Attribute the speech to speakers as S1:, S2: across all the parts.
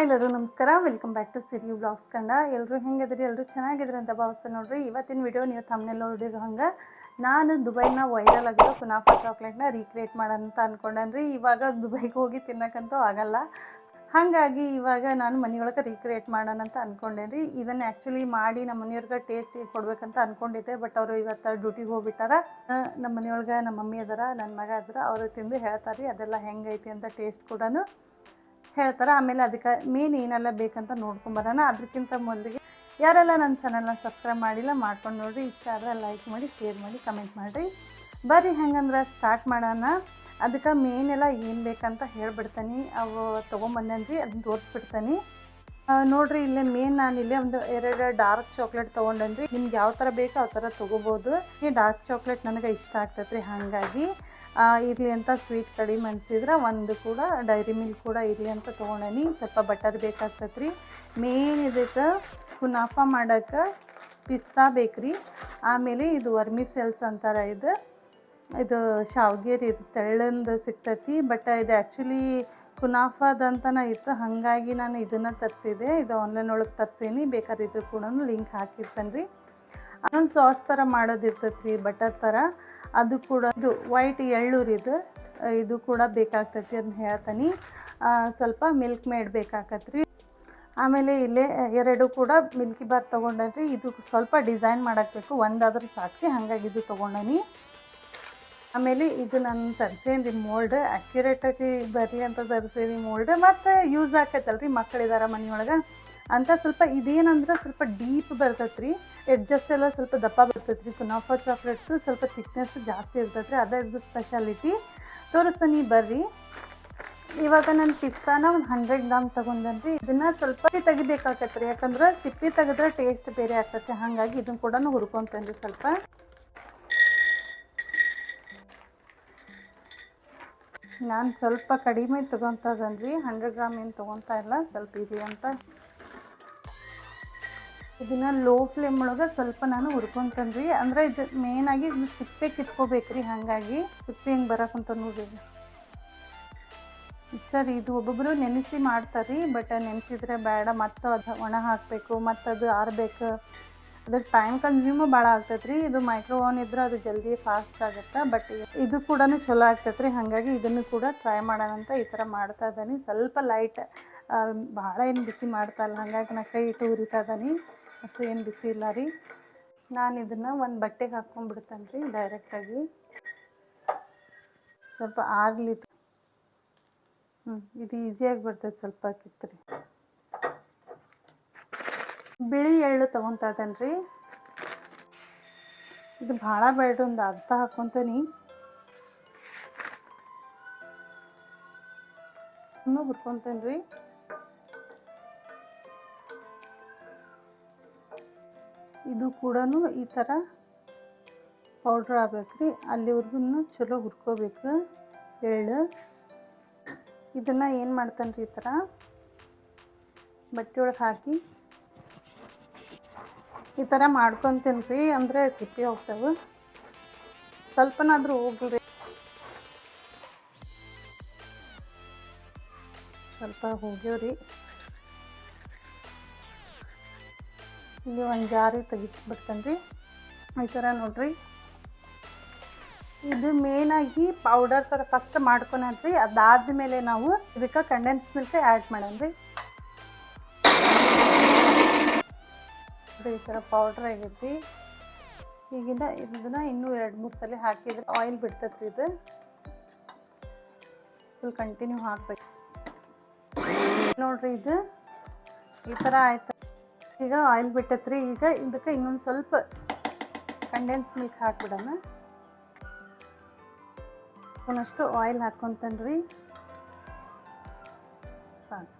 S1: Hi ಎಲ್ಲರೂ ನಮಸ್ಕಾರ. Welcome back to Siri vlogs ಕಂಡ ಎಲ್ಲರೂ ಹೆಂಗಿದ್ರಿ? ಎಲ್ಲರೂ ಚೆನ್ನಾಗಿದ್ರಿ ಅಂತ ಭಾವಿಸ್ತಾ ನೋಡ್ರಿ. ಇವತ್ತಿನ ವಿಡಿಯೋ ನೀವು ತಮ್ಮನೆಲ್ಲ ನೋಡಿರೋ ಹಂಗೆ ನಾನು ದುಬೈನ ವೈರಲ್ ಆಗಿರೋ ಕುನಾಫಾ ಚಾಕ್ಲೇಟ್ನ ರೀಕ್ರಿಯೇಟ್ ಮಾಡೋಣ ಅಂತ ಅಂದ್ಕೊಂಡೇನ್ರಿ ಇವಾಗ ದುಬೈಗೆ ಹೋಗಿ ತಿನ್ನೋಕ್ಕಂತೂ ಆಗಲ್ಲ. ಹಾಗಾಗಿ ಇವಾಗ ನಾನು ಮನೆಯೊಳಗೆ ರೀಕ್ರಿಯೇಟ್ ಮಾಡೋಣ ಅಂತ ಅಂದ್ಕೊಂಡೇನ್ರಿ ಇದನ್ನು ಆ್ಯಕ್ಚುಲಿ ಮಾಡಿ ನಮ್ಮ ಮನೆಯವ್ರಿಗೆ ಟೇಸ್ಟ್ ಕೊಡ್ಬೇಕಂತ ಅಂದ್ಕೊಂಡಿದ್ದೆ ಬಟ್ ಅವರು ಇವತ್ತು ಡ್ಯೂಟಿಗೆ ಹೋಗ್ಬಿಟ್ಟಾರ. ನಮ್ಮ ಮನೆಯೊಳಗೆ ನಮ್ಮ ಮಮ್ಮಿ ಅದರ, ನನ್ನ ಮಗ ಅದರ, ಅವರು ತಿಂದು ಹೇಳ್ತಾರೆ ಅದೆಲ್ಲ ಹೆಂಗೈತಿ ಅಂತ ಟೇಸ್ಟ್ ಕೂಡ ಹೇಳ್ತಾರೆ? ಆಮೇಲೆ ಅದಕ್ಕೆ ಮೇನ್ ಏನೆಲ್ಲ ಬೇಕಂತ ನೋಡ್ಕೊಂಬರೋಣ ಅದಕ್ಕಿಂತ ಮೊದಲಿಗೆ ಯಾರೆಲ್ಲ ನನ್ನ ಚಾನಲ್ನ ಸಬ್ಸ್ಕ್ರೈಬ್ ಮಾಡಿಲ್ಲ, ಮಾಡ್ಕೊಂಡು ನೋಡಿರಿ. ಇಷ್ಟ ಆದರೆ ಲೈಕ್ ಮಾಡಿ ಶೇರ್ ಮಾಡಿ ಕಮೆಂಟ್ ಮಾಡಿರಿ. ಬರ್ರಿ, ಹೆಂಗಂದ್ರೆ ಸ್ಟಾರ್ಟ್ ಮಾಡೋಣ. ಅದಕ್ಕೆ ಮೇನೆಲ್ಲ ಏನು ಬೇಕಂತ ಹೇಳ್ಬಿಡ್ತಾನೆ. ಅವು ತೊಗೊಂಬಂದನ್ರಿ ಅದನ್ನ ತೋರಿಸ್ಬಿಡ್ತಾನೆ. ನೋಡ್ರಿ, ಇಲ್ಲೇ ಮೇನ್ ನಾನು ಇಲ್ಲೇ ಒಂದು ಎರಡು ಡಾರ್ಕ್ ಚಾಕ್ಲೇಟ್ ತೊಗೊಂಡೇನ್ರಿ. ನಿಮ್ಗೆ ಯಾವ ಥರ ಬೇಕು ಆ ಥರ ತೊಗೋಬೋದು. ಈ ಡಾರ್ಕ್ ಚಾಕ್ಲೇಟ್ ನನಗೆ ಇಷ್ಟ ಆಗ್ತೈತ್ರಿ, ಹಾಗಾಗಿ ಇರಲಿ ಅಂತ ಸ್ವೀಟ್ ಕಡಿಮೆ ಅನ್ಸಿದ್ರೆ ಒಂದು ಕೂಡ ಡೈರಿ ಮಿಲ್ಕ್ ಕೂಡ ಇರಲಿ ಅಂತ ತೊಗೊಂಡೇನಿ. ಸ್ವಲ್ಪ ಬಟರ್ ಬೇಕಾಗ್ತೈತ್ರಿ. ಮೇನ್ ಇದಕ್ಕೆ ಕುನಾಫಾ ಮಾಡೋಕ್ಕೆ ಪಿಸ್ತಾ ಬೇಕ್ರಿ. ಆಮೇಲೆ ಇದು ವರ್ಮಿ ಸೆಲ್ಸ್ ಅಂತಾರೆ ಇದು. ಇದು ಶಾವ್ಗೆ ರೀ ಇದು ತೆಳ್ಳಂದು ಸಿಗ್ತೈತಿ. ಬಟ್ ಇದು ಆ್ಯಕ್ಚುಲಿ ಕುನಾಫಾದಂತನ ಇತ್ತು. ಹಾಗಾಗಿ ನಾನು ಇದನ್ನು ತರಿಸಿದೆ ಇದು ಆನ್ಲೈನ್ ಒಳಗೆ ತರಿಸೀನಿ. ಬೇಕಾದ್ರೆ ಇದ್ರ ಕೂಡ ಲಿಂಕ್ ಹಾಕಿರ್ತಾನೆ ರೀ ಅದೊಂದು ಸಾಸ್ ಥರ ಮಾಡೋದಿರ್ತೈತೆ ರೀ ಬಟರ್ ಥರ ಅದು ಕೂಡ ಇದು ವೈಟ್ ಎಳ್ಳೂರು ಇದು. ಕೂಡ ಬೇಕಾಗ್ತೈತಿ ಅದನ್ನ ಹೇಳ್ತಾನೆ. ಸ್ವಲ್ಪ ಮಿಲ್ಕ್ ಮೇಡ್ ಬೇಕಾಕತ್ರಿ. ರೀ ಆಮೇಲೆ ಇಲ್ಲೇ ಎರಡು ಕೂಡ ಮಿಲ್ಕಿ ಬಾರ್ ತೊಗೊಂಡ್ರಿ ಇದು ಸ್ವಲ್ಪ ಡಿಸೈನ್ ಮಾಡಾಕ್ಬೇಕು ಒಂದಾದ್ರೂ ಸಾಕ್ರಿ. ಹಾಗಾಗಿ ಇದು ತೊಗೊಂಡನಿ. ಆಮೇಲೆ ಇದು ನಾನು ತರಿಸೇನಿ ಮೋಲ್ಡ್ ಆಗಿ ಬರ್ರಿ ಅಂತ ತರಿಸೇನಿ ಮೋಲ್ಡ್ ಮತ್ತು ಯೂಸ್ ಆಕೈತಲ್ರಿ ಮಕ್ಕಳಿದಾರ ಮನೆಯೊಳಗೆ. ಅಂತ ಸ್ವಲ್ಪ ಇದೇನಂದ್ರೆ ಸ್ವಲ್ಪ ಡೀಪ್ ಬರ್ತೈತೆ ರೀ ಎಡ್ಜಸ್ ಎಲ್ಲ ಸ್ವಲ್ಪ ದಪ್ಪ ಬರ್ತೈತೆ ರೀ ಕುನಾಫಾ ಚಾಕ್ಲೇಟ್ದು ಸ್ವಲ್ಪ ಥಿಕ್ನೆಸ್ ಜಾಸ್ತಿ ಇರ್ತೈತೆ ರೀ ಅದೇ ಇದು ಸ್ಪೆಷಾಲಿಟಿ ತೋರಿಸ್ತಾನೆ ಬರ್ರಿ. ಇವಾಗ ನಾನು ಪಿಸ್ತಾನ ಒಂದು ಹಂಡ್ರೆಡ್ ಗ್ರಾಮ್ ತೊಗೊಂಡನ್ರಿ, ಇದನ್ನ ಸ್ವಲ್ಪ ತೆಗಿಬೇಕಾಗತ್ತೆ ರೀ ಯಾಕಂದ್ರೆ ಸಿಪ್ಪಿ ತೆಗೆದ್ರೆ ಟೇಸ್ಟ್ ಬೇರೆ ಆಗ್ತೈತೆ ಹಾಗಾಗಿ ಇದನ್ನ ಕೂಡ ಹುರ್ಕೊಂತೇನೆ ರೀ ಸ್ವಲ್ಪ. ನಾನು ಸ್ವಲ್ಪ ಕಡಿಮೆ ತೊಗೊತದನ್ರಿ. ಹಂಡ್ರೆಡ್ ಗ್ರಾಮ್ ಏನು ತೊಗೊತಾ ಇಲ್ಲ, ಸ್ವಲ್ಪ ಇರಿ ಅಂತ. ಇದನ್ನು ಲೋ ಫ್ಲೇಮ್ ಒಳಗೆ ಸ್ವಲ್ಪ ನಾನು ಹುರ್ಕೊಂತೇನೆ ಅಂದರೆ ಇದು ಇದು ಸಿಪ್ಪೆ ಕಿತ್ಕೋಬೇಕ್ರಿ ಹಾಗಾಗಿ. ಸಿಪ್ಪೆ ಹಿಂಗೆ ಬರಕಂತ ನೋಡ್ರಿ. ಇಷ್ಟ ರೀ, ಇದು ಒಬ್ಬೊಬ್ಬರು ನೆನೆಸಿ ಮಾಡ್ತಾರೆ ರೀ ಬಟ್ ನೆನೆಸಿದ್ರೆ ಬೇಡ. ಮತ್ತು ಅದು ಒಣ ಹಾಕಬೇಕು, ಮತ್ತು ಅದು ಆರಬೇಕು. ಅದಕ್ಕೆ ಟೈಮ್ ಕನ್ಸ್ಯೂಮು ಭಾಳ ಆಗ್ತೈತ್ರಿ. ರೀ ಇದು ಮೈಕ್ರೋ ಓವನ್ ಇದ್ರೆ ಅದು ಜಲ್ದಿ ಫಾಸ್ಟ್ ಆಗುತ್ತೆ? ಬಟ್ ಇದು ಕೂಡ ಚಲೋ ಆಗ್ತೈತೆ ರೀ ಹಾಗಾಗಿ ಇದನ್ನು ಕೂಡ ಟ್ರೈ ಮಾಡೋಣ ಅಂತ ಈ ಥರ ಮಾಡ್ತಾ ಇದ್ದಾನೆ. ಸ್ವಲ್ಪ ಲೈಟ್ ಭಾಳ ಏನು ಬಿಸಿ ಮಾಡ್ತಾ ಇಲ್ಲ. ಹಾಗಾಗಿ ನಾ ಕೈ ಇಟ್ಟು ಉರಿತಾ ಇದ್ದಾನೆ. ಅಷ್ಟು ಏನು ಬಿಸಿ ಇಲ್ಲ ರೀ. ನಾನು ಇದನ್ನು ಒಂದು ಬಟ್ಟೆಗೆ ಹಾಕ್ಕೊಂಡ್ಬಿಡ್ತೇನೆ ರೀ ಡೈರೆಕ್ಟಾಗಿ ಸ್ವಲ್ಪ ಆಗಲಿ ಹ್ಞೂ ಇದು ಈಸಿಯಾಗಿ ಬರ್ತೈತೆ ಸ್ವಲ್ಪ ಕಿತ್ತರಿ ಬಿಳಿ ಎಳ್ಳು ತೊಗೊತಾ ಇದನ್ರಿ ಇದು ಭಾಳ ಬೇಡ ಒಂದು ಅರ್ಧ ಹಾಕ್ಕೊತೀನಿ ಇನ್ನೂ ಹುರ್ಕೊತೇನೆ ರೀ ಇದು ಕೂಡ ಈ ಥರ ಪೌಡ್ರ್ ಆಗ್ಬೇಕು ರೀ ಅಲ್ಲಿವರೆಗೂ ಚಲೋ ಹುರ್ಕೋಬೇಕು ಎಳ್ಳು. ಇದನ್ನು ಏನು ಮಾಡ್ತಾನೆ ರೀ ಈ ಥರ ಬಟ್ಟೆ ಒಳಗೆ ಹಾಕಿ ಈ ಥರ ಮಾಡ್ಕೊತೀನಿ ರೀ ಅಂದರೆ ಸಿಪ್ಪಿ ಹೋಗ್ತವೆ. ಸ್ವಲ್ಪನಾದರೂ ಹೋಗ್ಲಿ ಸ್ವಲ್ಪ ಹೋಗ್ಯವ್ರಿ. ಇಲ್ಲಿ ಒಂದು ಜಾರಿ ತೆಗಿಬಿಡ್ತೇನೆ ರೀ ಈ ಥರ ನೋಡ್ರಿ. ಇದು ಮೇನಾಗಿ ಪೌಡರ್ ಥರ ಫಸ್ಟ್ ಮಾಡ್ಕೊಳನ್ರಿ ಅದಾದ್ಮೇಲೆ ನಾವು ಇದಕ್ಕೆ ಕಂಡೆನ್ಸ್ ಮಿಲ್ಕ್ ಆ್ಯಡ್ ಮಾಡೋಣ ರೀ ಈ ಥರ ಪೌಡ್ರ್ ಆಗೈತಿ. ಈಗಿನ ಇದನ್ನ ಇನ್ನೂ ಎರಡು ಮೂರು ಸಲ ಹಾಕಿದ್ರೆ ಆಯಿಲ್ ಬಿಡ್ತೈತ್ರಿ ಇದು. ಫುಲ್ ಕಂಟಿನ್ಯೂ ಹಾಕ್ಬೇಕು. ನೋಡ್ರಿ ಇದು ಈ ಥರ ಆಯ್ತು. ಈಗ ಆಯಿಲ್ ಬಿಟ್ಟೈತ್ರಿ. ಈಗ ಇದಕ್ಕೆ ಇನ್ನೊಂದು ಸ್ವಲ್ಪ ಕಂಡೆನ್ಸ್ ಮಿಲ್ಕ್ ಹಾಕ್ಬಿಡೋಣ. ಒಂದಷ್ಟು ಆಯಿಲ್ ಹಾಕ್ಕೊತಾನ್ರಿ ಸಾಕು.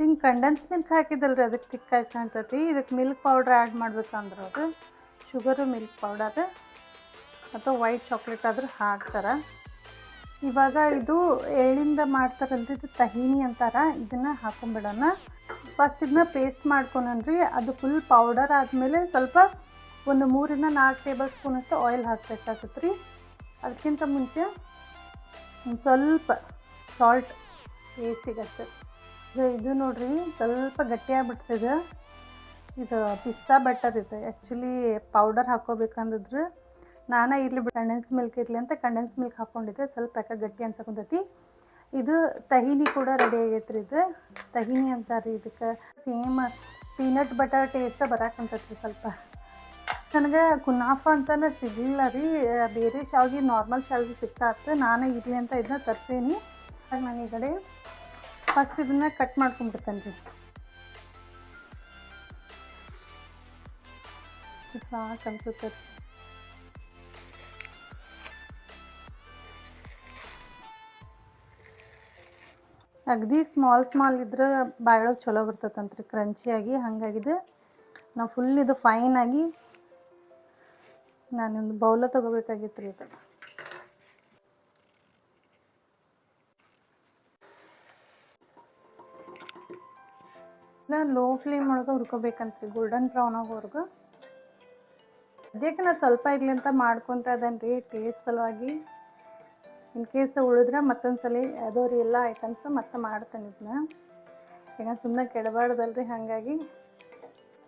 S1: ಹಿಂಗೆ ಕಂಡೆನ್ಸ್ ಮಿಲ್ಕ್ ಹಾಕಿದಲ್ರಿ ಅದಕ್ಕೆ ತಿಕ್ಕಾಗಿ ಕಾಣ್ತೈತಿ. ಇದಕ್ಕೆ ಮಿಲ್ಕ್ ಪೌಡ್ರ್ ಆ್ಯಡ್ ಮಾಡ್ಬೇಕಂದ್ರೆ ಅದು ಶುಗರು ಮಿಲ್ಕ್ ಪೌಡರ್ ಅಥವಾ ವೈಟ್ ಚಾಕ್ಲೇಟ್ ಆದರೂ ಹಾಕ್ತಾರೆ. ಇವಾಗ ಇದು ಎಳ್ಳಿಂದ ಮಾಡ್ತಾರಲ್ರಿ, ಇದು ತಹಿನಿ ಅಂತಾರ. ಇದನ್ನು ಹಾಕೊಂಬಿಡೋಣ. ಫಸ್ಟ್ ಇದನ್ನ ಪೇಸ್ಟ್ ಮಾಡ್ಕೊಳನ್ರಿ ಅದು ಫುಲ್ ಪೌಡರ್ ಆದಮೇಲೆ ಸ್ವಲ್ಪ ಒಂದು ಮೂರಿಂದ ನಾಲ್ಕು ಟೇಬಲ್ ಸ್ಪೂನಷ್ಟು ಆಯಿಲ್ ಹಾಕಬೇಕಾಗತ್ತೆ ರೀ ಅದಕ್ಕಿಂತ ಮುಂಚೆ ಒಂದು ಸ್ವಲ್ಪ ಸಾಲ್ಟ್ ಟೇಸ್ಟಿಗಷ್ಟೇ ಇದು ಇದು ನೋಡ್ರಿ, ಸ್ವಲ್ಪ ಗಟ್ಟಿಯಾಗ್ಬಿಡ್ತದೆ ಇದು. ಪಿಸ್ತಾ ಬಟರ್ ಇದು. ಆ್ಯಕ್ಚುಲಿ ಪೌಡರ್ ಹಾಕೋಬೇಕಂದ್ರೆ ನಾನೇ ಇರಲಿ ಕಂಡೆನ್ಸ್ ಮಿಲ್ಕ್ ಇರಲಿ ಅಂತ ಕಂಡೆನ್ಸ್ ಮಿಲ್ಕ್ ಹಾಕ್ಕೊಂಡಿದ್ದೆ ಸ್ವಲ್ಪ ಯಾಕೆ ಗಟ್ಟಿ ಅನ್ಸಕೊಂತೈತಿ. ಇದು ತಹಿನಿ ಕೂಡ ರೆಡಿ ಆಗೈತ್ರಿ ಇದು. ತಹಿನಿ ಅಂತಾರೆ ಇದಕ್ಕೆ. ಸೇಮ್ ಪೀನಟ್ ಬಟರ್ ಟೇಸ್ಟ ಬರಾಕಂತೈತ್ರಿ ಸ್ವಲ್ಪ. ನನಗೆ ಕುನಾಫ ಅಂತಾನೆ ಸಿಗಲಿಲ್ಲ ರೀ. ಬೇರೆ ಶಾವಿಗೆ ನಾರ್ಮಲ್ ಶಾವಿಗೆ ಸಿಗ್ತಾ ಇತ್ತು. ನಾನೇ ಇರಲಿ ಅಂತ ಇದನ್ನ ತರ್ಸೀನಿ. ನಾನು ಈ ಕಡೆ ಫಸ್ಟ್ ಇದನ್ನ ಕಟ್ ಮಾಡ್ಕೊಂಡ್ಬಿಡ್ತೇನೆ ರೀ. ಇಷ್ಟು ಸಾಕು ಅನ್ಸುತ್ತೆ ಅಗದಿ ಸ್ಮಾಲ್ ಸ್ಮಾಲ್ ಇದ್ರೆ ಬಾಯೊಳಗೆ ಚಲೋ ಬರ್ತೈತಂತ್ರಿ ಕ್ರಂಚಿಯಾಗಿ ಹಂಗಾಗಿದೆ ನಾವು ಫುಲ್ ಇದು ಫೈನ್ ಆಗಿ ನಾನೊಂದು ಬೌಲ ತಗೋಬೇಕಾಗಿತ್ತು ರೀ ಇದು ಲೋ ಫ್ಲೇಮ್ ಒಳಗೆ ಹುರ್ಕೋಬೇಕಂತ್ರಿ ಗೋಲ್ಡನ್ ಬ್ರೌನ್ ಆಗೋವರೆಗೂ ಸದ್ಯಕ್ಕೆ ನಾನು ಸ್ವಲ್ಪ ಇರಲಿ ಅಂತ ಮಾಡ್ಕೊತಾ ಇದ್ದೇನೆ ರೀ ಟೇಸ್ಟ್ ಸಲುವಾಗಿ. ಇನ್ ಕೇಸ್ ಉಳಿದ್ರೆ ಮತ್ತೊಂದು ಸಲ ಅದೋ ರೀ ಎಲ್ಲ ಐಟಮ್ಸು ಮತ್ತೆ ಮಾಡ್ತೇನೆ ಇದನ್ನ ಈಗ ಸುಮ್ಮನೆ ಕೆಡಬಾರ್ದಲ್ರಿ, ಹಾಗಾಗಿ.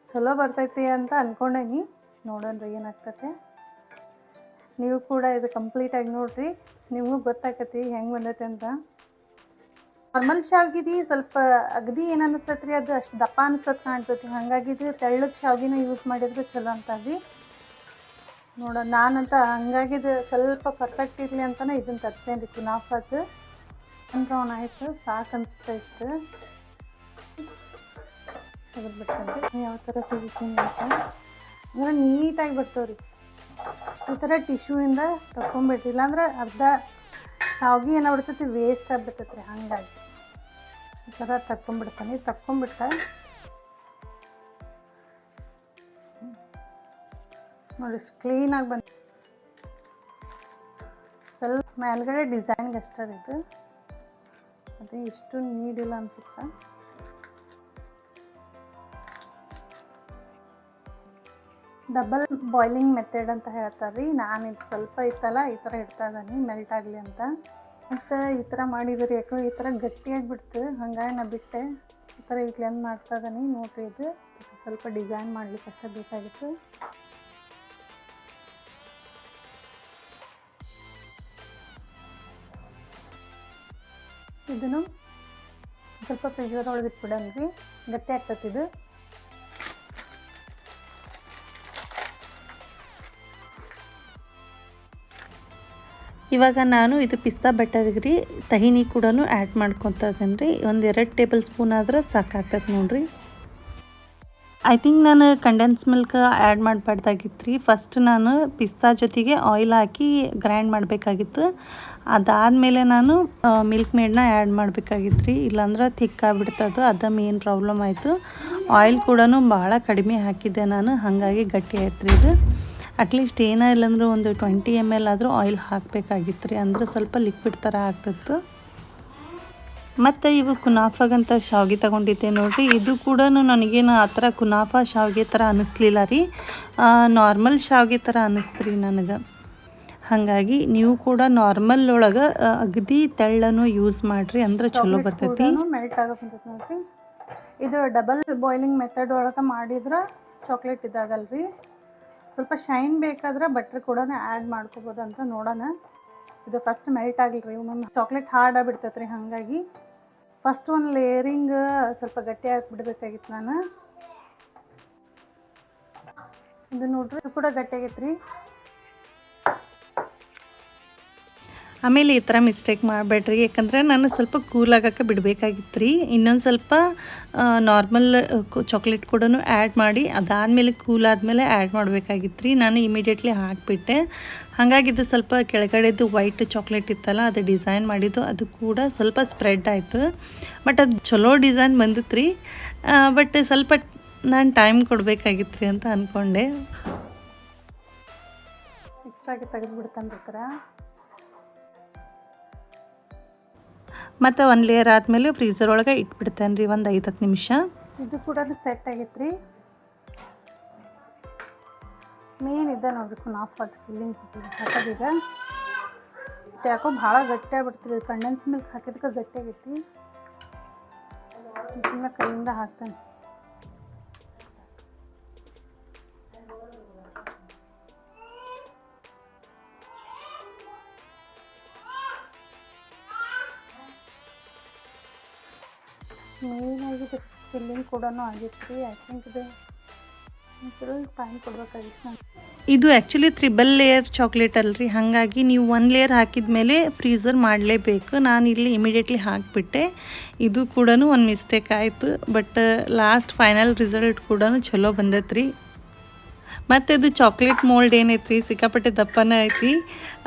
S1: ಚಲೋ ಬರ್ತೈತಿ ಅಂತ ಅಂದ್ಕೊಂಡೇನಿ ನೋಡೋಣ ರೀ ಏನಾಗ್ತೈತೆ. ನೀವು ಕೂಡ ಇದು ಕಂಪ್ಲೀಟಾಗಿ ನೋಡಿರಿ, ನಿಮಗೂ ಗೊತ್ತಾಕತಿ ಹೆಂಗೆ ಬಂದೈತೆ ಅಂತ. ನಾರ್ಮಲ್ ಶಾವ್ಗಿ ರೀ ಸ್ವಲ್ಪ ಅಗದಿ ಏನು ಅನಿಸ್ತೈತೆ ರೀ ಅದು ಅಷ್ಟು ದಪ್ಪ ಅನಿಸ್ತದೆ ಕಾಣ್ತೈತಿ. ಹಂಗಾಗಿ ತೆಳ್ಳಗೆ ಶಾವ್ಗಿನ ಯೂಸ್ ಮಾಡಿದ್ರೆ ಚಲೋ ಅಂತಾರ್ರಿ ನೋಡ, ನಾನಂತ ಹಂಗಾಗಿ ಸ್ವಲ್ಪ ಪರ್ಫೆಕ್ಟ್ ಇರಲಿ ಅಂತಲೇ ಇದನ್ನು ತರ್ತೇನೆ ರೀ ಅಂತ ಬ್ರೌನ್ ಆಯಿತು? ಸಾಕು ಅನಿಸುತ್ತೆ ಇಷ್ಟು. ಯಾವ ಥರ ತೆಗಿತೀನಿ ಅಂತ. ಅಂದ್ರೆ ನೀಟಾಗಿ ಬರ್ತಾವೆ ರೀ ಈ ಥರ ಟಿಶ್ಯೂಯಿಂದ ತಗೊಂಬಿಟ್ಟು ಇಲ್ಲಾಂದ್ರೆ ಅರ್ಧ ಶಾವ್ಗೆ ಏನಾಗ್ಬಿಡ್ತೈತಿ ವೇಸ್ಟ್ ಆಗ್ಬಿಡ್ತೈತಿ ರೀ ಹಂಗಾಗಿ. ಈ ಥರ ತಕ್ಕೊಂಡ್ಬಿಡ್ತಾನೆ ತಕ್ಕೊಂಬಿಟ್ಟ ನೋಡಿ ಕ್ಲೀನಾಗಿ ಬಂದು ಸ್ವಲ್ಪ ಮೇಲ್ಗಡೆ ಡಿಸೈನ್ಗೆ ಎಷ್ಟರ ಇದು. ಅದು ಇಷ್ಟು ನೀಡಿಲ್ಲ ಅನ್ಸುತ್ತೆ? ಡಬಲ್ ಬಾಯ್ಲಿಂಗ್ ಮೆಥಡ್ ಅಂತ ಹೇಳ್ತಾರೆ ರೀ ನಾನು ಇದು ಸ್ವಲ್ಪ ಇತ್ತಲ್ಲ ಈ ಥರ ಇಡ್ತಾ ಇದ್ದೀನಿ ಮೆಲ್ಟ್ ಆಗಲಿ ಅಂತ. ಮತ್ತು ಈ ಥರ ಮಾಡಿದ್ರಿ ಯಾಕೋ ಈ ಥರ ಗಟ್ಟಿಯಾಗಿಬಿಡ್ತು. ಹಂಗಾಗಿ ನಾ ಬಿಟ್ಟೆ. ಈ ಥರ ಈಗ ಅಂತ ಮಾಡ್ತಾ ಇದ್ದಾನೆ ನೋಡ್ರಿ ಇದು. ಸ್ವಲ್ಪ ಡಿಸೈನ್ ಮಾಡ್ಲಿಕ್ಕೆ ಅಷ್ಟೇ ಬೇಕಾಗಿತ್ತು. ಇದನ್ನು ಸ್ವಲ್ಪ ಫ್ರಿಜ್ ಒಳಗೆ ಇಟ್ಬಿಡನ್ರಿ ಗಟ್ಟಿ ಆಗ್ತೈತಿ ಇದು.
S2: ಇವಾಗ ನಾನು ಇದು ಪಿಸ್ತಾ ಬಟರ್ಗೆ ರೀ, ತಹಿನಿ ಕೂಡ ಆ್ಯಡ್ ಮಾಡ್ಕೊತಾ ಇದ್ದೇನೆ ರೀ ಒಂದು ಎರಡು ಟೇಬಲ್ ಸ್ಪೂನ್ ಆದ್ರೆ ಸಾಕಾಗ್ತದೆ ನೋಡ್ರಿ. ಐ ಥಿಂಕ್ ನಾನು ಕಂಡೆನ್ಸ್ ಮಿಲ್ಕ್ ಆ್ಯಡ್ ಮಾಡಬಾರ್ದಾಗಿತ್ತು ರೀ ಫಸ್ಟ್ ನಾನು ಪಿಸ್ತಾ ಜೊತೆಗೆ ಆಯಿಲ್ ಹಾಕಿ ಗ್ರೈಂಡ್ ಮಾಡಬೇಕಾಗಿತ್ತು. ಅದಾದಮೇಲೆ ನಾನು ಮಿಲ್ಕ್ ಮೇಡ್ನ ಆ್ಯಡ್ ಮಾಡಬೇಕಾಗಿತ್ತು ರೀ ಇಲ್ಲಾಂದ್ರೆ ಥಿಕ್ ಆಗಿಬಿಡ್ತದು ಅದು ಮೇನ್ ಪ್ರಾಬ್ಲಮ್ ಆಯಿತು. ಆಯಿಲ್ ಕೂಡ ಭಾಳ ಕಡಿಮೆ ಹಾಕಿದ್ದೆ ನಾನು, ಹಾಗಾಗಿ ಗಟ್ಟಿ ಆಯ್ತು ರೀ ಇದು. ಅಟ್ಲೀಸ್ಟ್ ಏನ ಇಲ್ಲಾಂದ್ರೆ ಒಂದು ಟ್ವೆಂಟಿ ಎಂ ಎಲ್ ಆದರೂ ಆಯಿಲ್ ಹಾಕಬೇಕಾಗಿತ್ತು ರೀ ಅಂದ್ರೆ ಸ್ವಲ್ಪ ಲಿಕ್ವಿಡ್ ಥರ ಆಗ್ತಿತ್ತು. ಮತ್ತು ಇವು ಕುನಾಫಾಗಂತ ಶಾವಿಗೆ ತಗೊಂಡಿದ್ದೆ ನೋಡಿರಿ. ಇದು ಕೂಡ ನನಗೇನು ಆ ಥರ ಕುನಾಫಾ ಶಾವಿಗೆ ಥರ ಅನ್ನಿಸ್ಲಿಲ್ಲ ರೀ. ನಾರ್ಮಲ್ ಶಾವಿಗೆ ಥರ ಅನ್ನಿಸ್ತು ರೀ ನನಗೆ. ಹಾಗಾಗಿ ನೀವು ಕೂಡ ನಾರ್ಮಲ್ ಒಳಗೆ ಅಗದಿ ತೆಳ್ಳನು ಯೂಸ್ ಮಾಡಿರಿ. ಅಂದ್ರೆ ಚಲೋ ಬರ್ತೈತಿ.
S1: ಮೆಲ್ಟ್ ಆಗಕ್ಕೆ ನೋಡಿರಿ. ಇದು ಡಬಲ್ ಬಾಯ್ಲಿಂಗ್ ಮೆಥಡ್ ಒಳಗೆ ಮಾಡಿದ್ರೆ ಚಾಕ್ಲೇಟ್ ಇದಾಗಲ್ರಿ. ಸ್ವಲ್ಪ ಶೈನ್ ಬೇಕಾದ್ರೆ ಬಟ್ರ್ ಕೂಡ ಆ್ಯಡ್ ಮಾಡ್ಕೋಬೋದು ಅಂತ ನೋಡೋಣ. ಇದು ಫಸ್ಟ್ ಮೆಲ್ಟ್ ಆಗಿಲ್ರಿ ಒಮ್ಮೊಮ್ಮೆ ಚಾಕ್ಲೇಟ್ ಹಾರ್ಡ್ ಆಗಿಬಿಡ್ತೈತೆ ರೀ ಹಾಗಾಗಿ. ಫಸ್ಟ್ ಒಂದು ಲೇಯರಿಂಗ್ ಸ್ವಲ್ಪ ಗಟ್ಟಿ ಹಾಕ್ಬಿಡ್ಬೇಕಾಗಿತ್ತು ನಾನು. ಇದು ನೋಡ್ರಿ ಕೂಡ ಗಟ್ಟಿ ಆಗೈತೆ ರೀ
S2: ಆಮೇಲೆ ಈ ಥರ ಮಿಸ್ಟೇಕ್ ಮಾಡಬೇಡ್ರಿ. ಯಾಕಂದರೆ ನಾನು ಸ್ವಲ್ಪ ಕೂಲ್ ಆಗೋಕ್ಕೆ ಬಿಡಬೇಕಾಗಿತ್ತು ರೀ ಇನ್ನೊಂದು ಸ್ವಲ್ಪ ನಾರ್ಮಲ್ ಚಾಕ್ಲೇಟ್ ಕೂಡ ಆ್ಯಡ್ ಮಾಡಿ, ಅದಾದಮೇಲೆ ಕೂಲ್ ಆದಮೇಲೆ ಆ್ಯಡ್ ಮಾಡಬೇಕಾಗಿತ್ತು ರೀ ನಾನು ಇಮಿಡಿಯೇಟ್ಲಿ ಹಾಕಿಬಿಟ್ಟೆ. ಹಾಗಾಗಿ ಇದು ಸ್ವಲ್ಪ ಕೆಳಗಡೆದು ವೈಟ್ ಚಾಕ್ಲೇಟ್ ಇತ್ತಲ್ಲ, ಅದು ಡಿಸೈನ್ ಮಾಡಿದ್ದು, ಅದು ಕೂಡ ಸ್ವಲ್ಪ ಸ್ಪ್ರೆಡ್ ಆಯಿತು. ಬಟ್ ಅದು ಚಲೋ ಡಿಸೈನ್ ಬಂದಿತ್ತು ರೀ ಬಟ್ ಸ್ವಲ್ಪ ನಾನು ಟೈಮ್ ಕೊಡಬೇಕಾಗಿತ್ತು ರೀ ಅಂತ ಅಂದ್ಕೊಂಡೆ
S1: ಎಕ್ಸ್ಟ್ರಾಗಿ ತೆಗೆದು
S2: ಮತ್ತು ಒಂದು ಲೇಯರ್ ಆದಮೇಲೆ ಫ್ರೀಝರ್ ಒಳಗೆ ಇಟ್ಬಿಡ್ತೇನೆ ರೀ ಒಂದು ಐದು ಹತ್ತು ನಿಮಿಷ.
S1: ಇದು ಕೂಡ ಸೆಟ್ ಆಗೈತೆ ರೀ ಮೇನ್ ಇದೆ ನೋಡ್ರಿ ನಾಫ್ ಅದು ಫಿಲ್ಲಿಂಗ್ ಹಾಕೋದೀಗ ಯಾಕೋ ಭಾಳ ಗಟ್ಟಿ ಆಗ್ಬಿಡ್ತೀರಿ ಕಂಡೆನ್ಸ್ ಮಿಲ್ಕ್ ಹಾಕಿದಕ್ಕೆ ಗಟ್ಟಿ ಆಗೈತಿ. ಸುಮ್ಮನೆ ಕೈಯಿಂದ ಹಾಕ್ತಾನೆ. ಮೇಯ್ನಾಗಿ ಫಿಲ್ಲಿಂಗ್ ಕೂಡ ಆಗಿತ್ತು. ರೀ ಐ ಥಿಂಕ್ ಇದು ಟೈಮ್ ಕೊಡ್ಬೇಕಾಗಿತ್ತು.
S2: ಇದು ಆ್ಯಕ್ಚುಲಿ ತ್ರಿಬಲ್ ಲೇಯರ್ ಚಾಕ್ಲೇಟ್ ಅಲ್ರಿ. ಹಾಗಾಗಿ ನೀವು ಒನ್ ಲೇಯರ್ ಹಾಕಿದ ಮೇಲೆ ಫ್ರೀಝರ್ ಮಾಡಲೇಬೇಕು. ನಾನು ಇಲ್ಲಿ ಇಮಿಡಿಯೇಟ್ಲಿ ಹಾಕಿಬಿಟ್ಟೆ. ಇದು ಕೂಡ ಒಂದು ಮಿಸ್ಟೇಕ್ ಆಯಿತು. ಬಟ್ ಲಾಸ್ಟ್ ಫೈನಲ್ ರಿಸಲ್ಟ್ ಕೂಡ ಚಲೋ ಬಂದೈತ್ರಿ. ಮತ್ತು ಅದು ಚಾಕ್ಲೇಟ್ ಮೋಲ್ಡ್ ಏನೈತ್ರಿ? ಸಿಕ್ಕಾಪಟ್ಟೆ ದಪ್ಪನ ಐತಿ.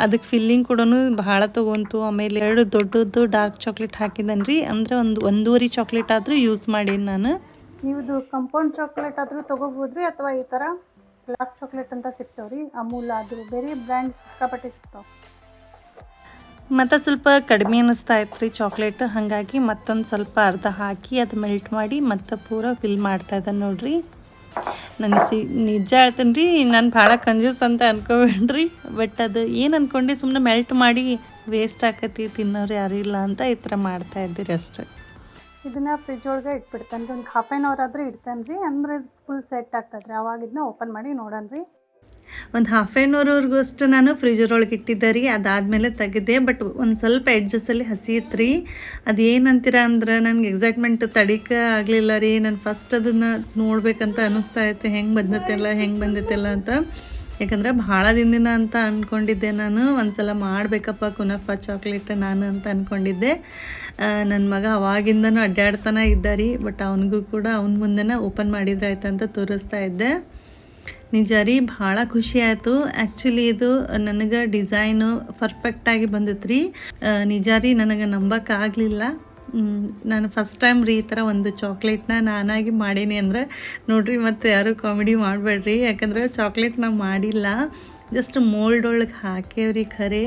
S2: ಅದಕ್ಕೆ ಫಿಲ್ಲಿಂಗ್ ಕೂಡ ಭಾಳ ತೊಗೊಂತು. ಆಮೇಲೆ ಎರಡು ದೊಡ್ಡದು ಡಾರ್ಕ್ ಚಾಕ್ಲೇಟ್ ಹಾಕಿದನ್ರಿ. ಅಂದರೆ ಒಂದು ಒಂದೂವರೆ ಚಾಕ್ಲೇಟ್ ಆದರೂ ಯೂಸ್ ಮಾಡೀನಿ ನಾನು.
S1: ನೀವು ಕಂಪೌಂಡ್ ಚಾಕ್ಲೇಟ್ ಆದರೂ ತೊಗೋಬೋದ್ರಿ? ಅಥವಾ ಈ ಥರ ಬ್ಲ್ಯಾಕ್ ಚಾಕ್ಲೇಟ್ ಅಂತ ಸಿಗ್ತಾವ್ರಿ? ಅಮೂಲ್ ಆದರೂ ಬೇರೆ ಬ್ರ್ಯಾಂಡ್ ಸಿಕ್ಕಾಪಟ್ಟೆ ಸಿಗ್ತಾವೆ.
S2: ಮತ್ತು ಸ್ವಲ್ಪ ಕಡಿಮೆ ಅನ್ನಿಸ್ತಾ ಇತ್ತು ರೀ ಚಾಕ್ಲೇಟ್ ಹಾಗಾಗಿ ಮತ್ತೊಂದು ಸ್ವಲ್ಪ ಅರ್ಧ ಹಾಕಿ ಅದು ಮೆಲ್ಟ್ ಮಾಡಿ ಮತ್ತೆ ಪೂರ ಫಿಲ್ ಮಾಡ್ತಾ ಇದ್ದಾನೆ ನೋಡ್ರಿ. ನನಗೆ ಸಿ ನಿಜ ಹೇಳ್ತೀನಿ ರೀ ನಾನು ಭಾಳ ಕಂಜೂಸ್ ಅಂತ ಅನ್ಕೋಬೇಡ್ರಿ ಬಟ್ ಅದು ಏನು ಅನ್ಕೊಂಡು ಸುಮ್ಮನೆ ಮೆಲ್ಟ್ ಮಾಡಿ ವೇಸ್ಟ್ ಆಕತಿ ತಿನ್ನೋರು ಯಾರೂ ಇಲ್ಲ ಅಂತ ಈ ಥರ ಮಾಡ್ತಾ ಇದ್ದೀರಿ ಅಷ್ಟೇ.
S1: ಇದನ್ನ ಫ್ರಿಜ್ ಒಳಗೆ ಇಟ್ಬಿಡ್ತಾನೆ ರೀ ಒಂದು ಹಾಫ್ ಆನ್ ಅವರ್ ಆದರೂ ಇಡ್ತಾನೆ ರೀ ಅಂದ್ರೆ ಫುಲ್ ಸೆಟ್ ಆಗ್ತದೆ ರೀ ಅವಾಗ ಇದನ್ನ ಓಪನ್ ಮಾಡಿ ನೋಡೋಣ ರೀ
S2: ಒಂದು ಹಾಫ್ ಎನ್ ಅವರ್ವರೆಗೂ ಅಷ್ಟು ನಾನು ಫ್ರಿಜರ್ ಒಳಗೆ ಇಟ್ಟಿದ್ದೆ ರೀ, ಅದಾದಮೇಲೆ ತೆಗೆದೆ ಬಟ್ ಒಂದು ಸ್ವಲ್ಪ ಎಡ್ಜಸ್ಸಲ್ಲಿ ಇತ್ತು ರೀ. ಅದು ಏನಂತೀರ ಅಂದ್ರೆ ನನಗೆ ಎಕ್ಸೈಟ್ಮೆಂಟ್ ತಡಿಕೆ ಆಗಲಿಲ್ಲ ರೀ, ನಾನು ಫಸ್ಟ್ ಅದನ್ನು ನೋಡಬೇಕಂತ ಅನ್ನಿಸ್ತಾ ಇತ್ತು, ಹೆಂಗೆ ಬಂದತ್ತಲ್ಲ ಹೆಂಗೆ ಬಂದೈತೆಲ್ಲ ಅಂತ. ಯಾಕಂದ್ರೆ ಭಾಳ ದಿನ ಅಂತ ಅಂದ್ಕೊಂಡಿದ್ದೆ ನಾನು, ಒಂದ್ಸಲ ಮಾಡಬೇಕಪ್ಪ ಕುನಫ ಚಾಕ್ಲೇಟ್ ನಾನು ಅಂತ ಅಂದ್ಕೊಂಡಿದ್ದೆ ನನ್ನ ಮಗ ಅವಾಗಿಂದನೂ ಅಡ್ಡಾಡ್ತಾನೆ ಇದ್ದ ರೀ ಬಟ್ ಅವನಿಗೂ ಕೂಡ ಅವನ ಮುಂದೆನೇ ಓಪನ್ ಮಾಡಿದ್ರೆ ಆಯ್ತು ಅಂತ ತೋರಿಸ್ತಾ ಇದ್ದೆ. ನಿಜ ರೀ, ಭಾಳ ಖುಷಿ ಆಯಿತು. ಆ್ಯಕ್ಚುಲಿ ಇದು ನನಗೆ ಡಿಸೈನು ಪರ್ಫೆಕ್ಟಾಗಿ ಬಂದಿತ್ತು ರೀ ನಿಜ ರೀ, ನನಗೆ ನಂಬಕ್ಕಾಗಲಿಲ್ಲ ನಾನು ಫಸ್ಟ್ ಟೈಮ್ ರೀ ಈ ಥರ ಒಂದು ಚಾಕ್ಲೇಟ್ನ ನಾನಾಗಿ ಮಾಡೀನಿ ಅಂದ್ರೆ, ನೋಡಿರಿ ಮತ್ತು ಯಾರು ಕಾಮಿಡಿ ಮಾಡಬೇಡ್ರಿ. ಯಾಕಂದ್ರೆ ಚಾಕ್ಲೇಟ್ ಮಾಡಿಲ್ಲ. ಜಸ್ಟ್ ಮೋಲ್ಡ್ ಒಳಗೆ ಹಾಕೇವ್ರಿ ಖರೆ.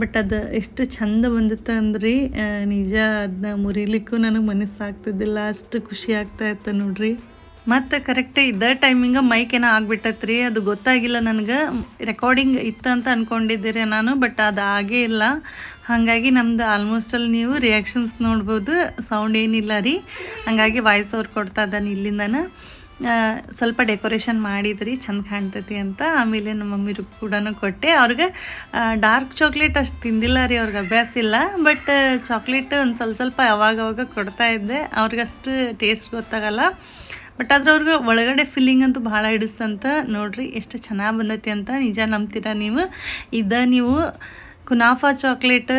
S2: ಬಟ್ ಅದು ಎಷ್ಟು ಚಂದ ಬಂದಿತ್ತು ಅಂದ್ರಿ ನಿಜ ಅದನ್ನ ಮುರಿಲಿಕ್ಕೂ ನನಗೆ ಮನಸ್ಸಾಗ್ತಿದ್ದಿಲ್ಲ. ಅಷ್ಟು ಖುಷಿ ಆಗ್ತಾ ಇತ್ತು ನೋಡ್ರಿ. ಮತ್ತು ಕರೆಕ್ಟ್ ಇದ್ದ ಟೈಮಿಂಗ ಮೈಕ್ ಏನೋ ಆಗ್ಬಿಟ್ಟತ್ರಿ. ಅದು ಗೊತ್ತಾಗಿಲ್ಲ ನನಗೆ. ರೆಕಾರ್ಡಿಂಗ್ ಇತ್ತಂತ ಅಂದ್ಕೊಂಡಿದ್ದೀರಿ ನಾನು ಬಟ್ ಅದು ಆಗೇ ಇಲ್ಲ. ಹಾಗಾಗಿ ನಮ್ದು ಆಲ್ಮೋಸ್ಟ್ ಅಲ್ಲಿ ನೀವು ರಿಯಾಕ್ಷನ್ಸ್ ನೋಡ್ಬೋದು. ಸೌಂಡ್ ಏನಿಲ್ಲ ರೀ. ಹಾಗಾಗಿ ವಾಯ್ಸ್ ಅವ್ರು ಕೊಡ್ತಾ ಇದ್ದಾನೆ ಇಲ್ಲಿಂದನ. ಸ್ವಲ್ಪ ಡೆಕೋರೇಷನ್ ಮಾಡಿದ್ರಿ, ಚಂದ ಕಾಣ್ತೈತಿ ಅಂತ. ಆಮೇಲೆ ನಮ್ಮ ಮಮ್ಮಿರು ಕೂಡ ಕೊಟ್ಟೆ. ಅವ್ರಿಗೆ ಡಾರ್ಕ್ ಚಾಕ್ಲೇಟ್ ಅಷ್ಟು ತಿಂದಿಲ್ಲ ರೀ, ಅವ್ರಿಗೆ ಅಭ್ಯಾಸ ಇಲ್ಲ. ಬಟ್ ಚಾಕ್ಲೇಟ್ ಒಂದು ಸ್ವಲ್ಪ ಸ್ವಲ್ಪ ಯಾವಾಗವಾಗ ಕೊಡ್ತಾ ಇದ್ದೆ. ಅವ್ರಿಗಷ್ಟು ಟೇಸ್ಟ್ ಗೊತ್ತಾಗಲ್ಲ. ಬಟ್ ಆದ್ರೆ ಅವ್ರಿಗೆ ಒಳಗಡೆ ಫೀಲಿಂಗ್ ಅಂತೂ ಭಾಳ ಹಿಡಿಸ್ತಂತ ನೋಡ್ರಿ ಎಷ್ಟು ಚೆನ್ನಾಗಿ ಬಂದೈತಿ ಅಂತ ನಿಜ ನಂಬ್ತೀರ ನೀವು? ಇದ ನೀವು ಕುನಾಫಾ ಚಾಕ್ಲೇಟ್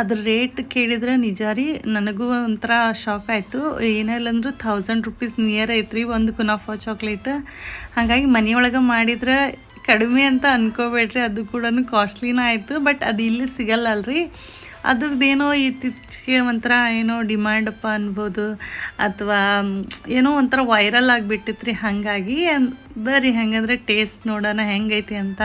S2: ಅದ್ರ ರೇಟ್ ಕೇಳಿದ್ರೆ ನಿಜ ರೀ ನನಗೂ ಒಂಥರ ಶಾಕ್ ಆಯಿತು. ಏನಿಲ್ಲ ಅಂದ್ರೆ ಥೌಸಂಡ್ ರುಪೀಸ್ ನಿಯರ್ ಐತ್ರಿ ಒಂದು ಕುನಾಫಾ ಚಾಕ್ಲೇಟ್ ಹಾಗಾಗಿ ಮನೆಯೊಳಗೆ ಮಾಡಿದ್ರೆ ಕಡಿಮೆ ಅಂತ ಅನ್ಕೋಬೇಡ್ರಿ, ಅದು ಕೂಡ ಕಾಸ್ಟ್ಲಿನ ಆಯಿತು ಬಟ್ ಅದು ಇಲ್ಲಿ ಸಿಗಲ್ಲ ಅಲ್ರಿ. ಅದ್ರದ್ದೇನೋ ಇತ್ತೀಚೆಗೆ ಒಂಥರ ಏನೋ ಡಿಮ್ಯಾಂಡಪ್ಪ ಅನ್ಬೋದು, ಅಥವಾ ಏನೋ ಒಂಥರ ವೈರಲ್ ಆಗಿಬಿಟ್ಟಿತ್ರಿ ಹಾಗಾಗಿ. ಅನ್- ಬರ್ರಿ, ಹೆಂಗಂದ್ರೆ ಟೇಸ್ಟ್ ನೋಡೋಣ ಹೆಂಗೈತಿ ಅಂತ.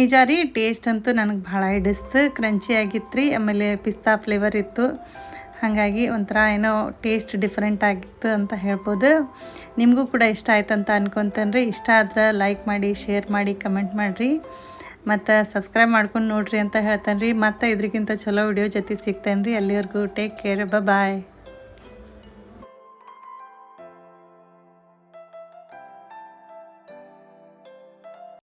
S2: ನಿಜ ರೀ ಟೇಸ್ಟ್ ಅಂತೂ ನನಗೆ ಭಾಳ ಹಿಡಿಸ್ತು ಕ್ರಂಚಿ ಆಗಿತ್ತು ರೀ ಆಮೇಲೆ ಪಿಸ್ತಾ ಫ್ಲೇವರ್ ಇತ್ತು. ಹಾಗಾಗಿ ಒಂಥರ ಏನೋ ಟೇಸ್ಟ್ ಡಿಫ್ರೆಂಟ್ ಆಗಿತ್ತು ಅಂತ ಹೇಳ್ಬೋದು. ನಿಮಗೂ ಕೂಡ ಇಷ್ಟ ಆಯ್ತು ಅಂತ ಅನ್ಕೊತೇನೆ ರೀ ಇಷ್ಟ ಆದ್ರೆ ಲೈಕ್ ಮಾಡಿ ಶೇರ್ ಮಾಡಿ ಕಮೆಂಟ್ ಮಾಡಿರಿ. ಮತ್ತು ಸಬ್ಸ್ಕ್ರೈಬ್ ಮಾಡ್ಕೊಂಡು ನೋಡ್ರಿ ಅಂತ ಹೇಳ್ತೇನೆ ರೀ ಮತ್ತು ಇದ್ರಿಗಿಂತ ಚಲೋ ವಿಡಿಯೋ ಜೊತೆ ಸಿಗ್ತೇನೆ ರೀ ಅಲ್ಲಿವರೆಗೂ ಟೇಕ್ ಕೇರ್ ಬಾಯ್